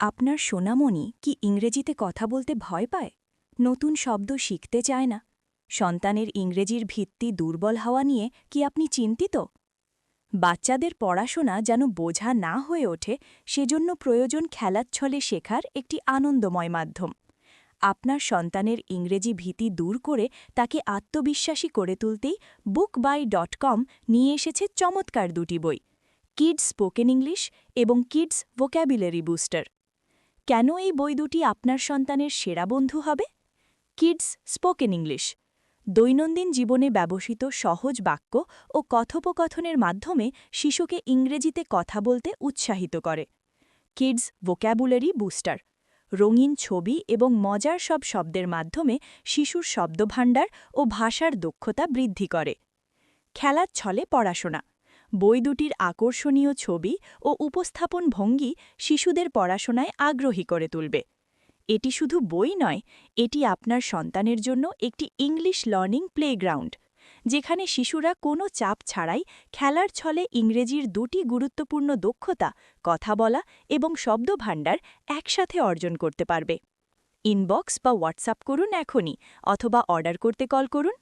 আপনার সোনামণি কি ইংরেজিতে কথা বলতে ভয় পায়? নতুন শব্দ শিখতে চায় না। সন্তানের ইংরেজির ভিত্তি দুর্বল হওয়া নিয়ে কি আপনি চিন্তিত? বাচ্চাদের পড়াশোনা যেন বোঝা না হয়ে ওঠে, সেজন্য প্রয়োজন খেলাচ্ছলে শেখার একটি আনন্দময় মাধ্যম। আপনার সন্তানের ইংরেজি ভীতি দূর করে তাকে আত্মবিশ্বাসী করে তুলতেই বুক বাই ডট কম নিয়ে এসেছে চমৎকার দুটি বই কিডস স্পোকেন ইংলিশ এবং কিডস ভোক্যাবুলারি বুস্টার কেন এই বই দুটি আপনার সন্তানের সেরা বন্ধু হবে? Kids spoken English. দৈনন্দিন জীবনে ব্যবহৃত সহজ বাক্য ও কথোপকথনের মাধ্যমে শিশুকে ইংরেজিতে কথা বলতে উৎসাহিত করে। Kids vocabulary booster. রঙিন ছবি এবং মজার সব শব্দের মাধ্যমে শিশুর শব্দভাণ্ডার ও ভাষার দক্ষতা বৃদ্ধি করে। খেলার ছলে পড়াশোনা। বই দুটির আকর্ষণীয় ছবি ও উপস্থাপন ভঙ্গি শিশুদের পড়াশোনায় আগ্রহী করে তুলবে। এটি শুধু বই নয়, এটি আপনার সন্তানের জন্য একটি ইংলিশ লার্নিং প্লেগ্রাউন্ড, যেখানে শিশুরা কোনো চাপ ছাড়াই খেলার ছলে ইংরেজির দুটি গুরুত্বপূর্ণ দক্ষতা, কথা বলা এবং শব্দভাণ্ডার একসাথে অর্জন করতে পারবে। ইনবক্স বা হোয়াটসঅ্যাপ করুন এখনই অথবা অর্ডার করতে কল করুন।